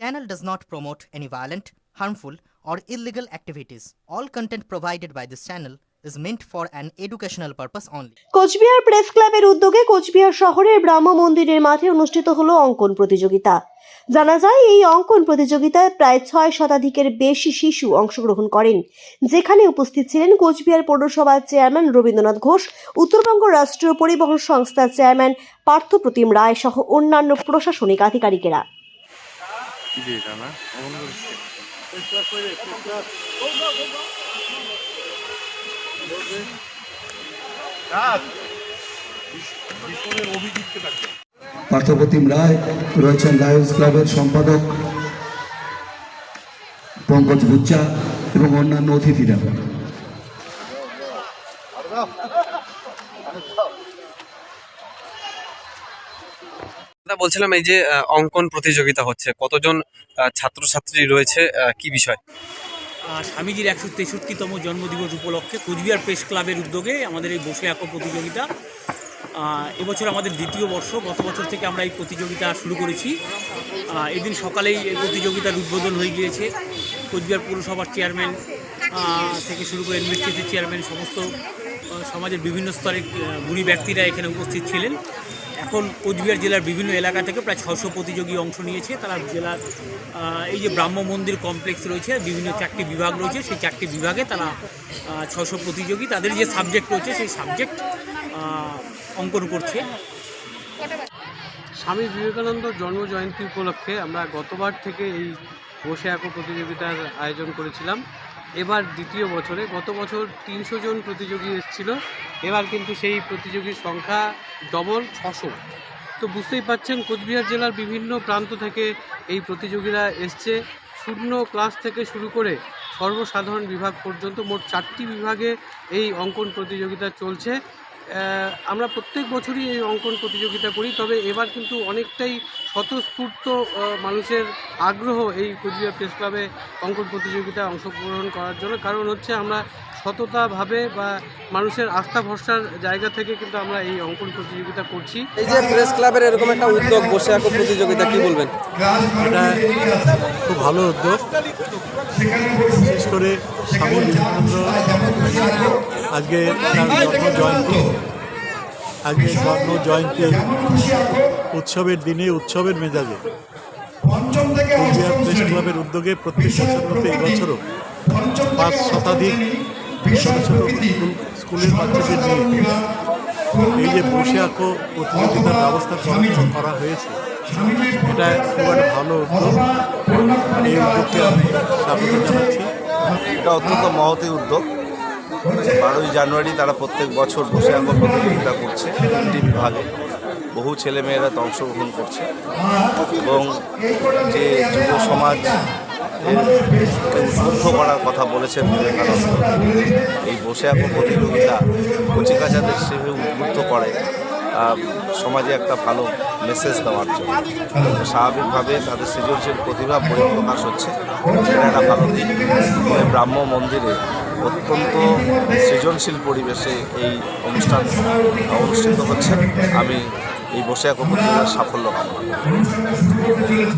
Channel does not promote any violent, harmful, or illegal activities. All content provided by this channel is meant for an educational purpose only. Coochbehar press ক্লাবের উদ্যোগে কোচবিহার শহরের ব্রাহ্ম মন্দিরের মাঠে অনুষ্ঠিত হলো অঙ্কন প্রতিযোগিতা জানা যায় এই অঙ্কন প্রতিযোগিতায় প্রায় ছয় শতাধিকের বেশি শিশু অংশগ্রহণ করেন যেখানে উপস্থিত ছিলেন কোচবিহার পৌরসভার চেয়ারম্যান রবীন্দ্রনাথ ঘোষ উত্তরবঙ্গ রাষ্ট্রীয় পরিবহন সংস্থার চেয়ারম্যান পার্থপ্রতিম রায় সহ অন্যান্য প্রশাসনিক আধিকারিকেরা কি দিয়ে এটা না? পার্থপ্রতিম রায় রয়েছেন লায়ন্স ক্লাবের সম্পাদক পঙ্কজ বুচ্চা এবং অন্যান্য অতিথিরা। বলছিলাম এই যে অঙ্কন প্রতিযোগিতা হচ্ছে। কতজন ছাত্রছাত্রী রয়েছে কি বিষয়? স্বামীজির একশো তেষট্টিতম জন্মদিবস উপলক্ষে কোচবিহার প্রেস ক্লাবের উদ্যোগে আমাদের এই বসে আঁকো প্রতিযোগিতা এবছর আমাদের দ্বিতীয় বর্ষ। গত বছর থেকে আমরা এই প্রতিযোগিতা শুরু করেছি। এদিন সকালেই এই প্রতিযোগিতার উদ্বোধন হয়ে গিয়েছে। কোচবিহার পৌরসভার চেয়ারম্যান থেকে শুরু করে এনবিএসটিসির চেয়ারম্যান, সমস্ত সমাজের বিভিন্ন স্তরের গুণী ব্যক্তিরা এখানে উপস্থিত ছিলেন। এখন কোচবিহার জেলার বিভিন্ন এলাকা থেকে প্রায় ছশো প্রতিযোগী অংশ নিয়েছে। তারা জেলার এই যে ব্রাহ্ম মন্দির কমপ্লেক্স রয়েছে, বিভিন্ন চারটি বিভাগ রয়েছে, সেই চারটি বিভাগে তারা ছশো প্রতিযোগী, তাদের যে সাবজেক্ট রয়েছে, সেই সাবজেক্ট অঙ্কন করছে। স্বামী বিবেকানন্দ জন্ম জয়ন্তী উপলক্ষে আমরা গতবার থেকে এই বসে আঁকো প্রতিযোগিতার আয়োজন করেছিলাম। এবার দ্বিতীয় বছরে, গত বছর তিনশো জন প্রতিযোগী এসেছিল। এবার কিন্তু সেই প্রতিযোগীর সংখ্যা ডবল ছশো। তো বুঝতেই পাচ্ছেন কোচবিহার জেলার বিভিন্ন প্রান্ত থেকে এই প্রতিযোগীরা এসছে। শূন্য ক্লাস থেকে শুরু করে সর্বসাধারণ বিভাগ পর্যন্ত মোট চারটি বিভাগে এই অঙ্কন প্রতিযোগিতা চলছে। আমরা প্রত্যেক বছরই এই অঙ্কন প্রতিযোগিতা করি, তবে এবার কিন্তু অনেকটাই স্বতঃস্ফূর্ত মানুষের আগ্রহ এই কোচবিহার প্রেস ক্লাবে অঙ্কন প্রতিযোগিতায় অংশগ্রহণ করার জন্য। কারণ হচ্ছে আমরা সততাভাবে বা মানুষের আস্থা ভরসার জায়গা থেকে কিন্তু আমরা এই অঙ্কন প্রতিযোগিতা করছি। এই যে প্রেস ক্লাবের এরকম একটা উদ্যোগ বসে আঁকো প্রতিযোগিতা কি বলবেন? এটা খুব ভালো উদ্যোগ। বিশেষ করে স্বামী আজকে জয়ন্তী। আজকে জন্ম জয়ন্তী উৎসবের দিনে উৎসবের মেজাজে। প্রেস ক্লাবের উদ্যোগে প্রত্যেক বছর মতো এবছরও পাঁচ শতাধিক ছোটো ছোটো স্কুলের বাচ্চাদের নিয়ে এই যে বসে আঁকো প্রতিযোগিতার ব্যবস্থা করা- করা হয়েছে এটা খুব একটা ভালো উদ্যোগ। এই উদ্যোগকে আমি স্বাগত জানাচ্ছি। এটা অত্যন্ত মহতি উদ্যোগ। বারোই জানুয়ারি তারা প্রত্যেক বছর বসে আঁকো প্রতিযোগিতা করছে। তিনটি বিভাগে। বহু ছেলেমেয়েরা তো অংশগ্রহণ করছে। এবং যে যুব সমাজ উদ্বুদ্ধ করার কথা বলেছেন বিবেকানন্দ। এই বসে আঁকো প্রতিযোগিতা কচিকাচাদের সেভাবে উদ্বুদ্ধ করে সমাজে একটা ভালো মেসেজ দেওয়ার জন্য। স্বাভাবিকভাবে তাদের সৃজনশীল প্রতিভা পরিপ্রকাশ হচ্ছে। এটা একটা ভালো দিক। ব্রাহ্ম মন্দিরে অত্যন্ত সৃজনশীল পরিবেশে এই অনুষ্ঠান অনুষ্ঠিত হচ্ছে। আমি এই বসে এক সাফল্য কামনা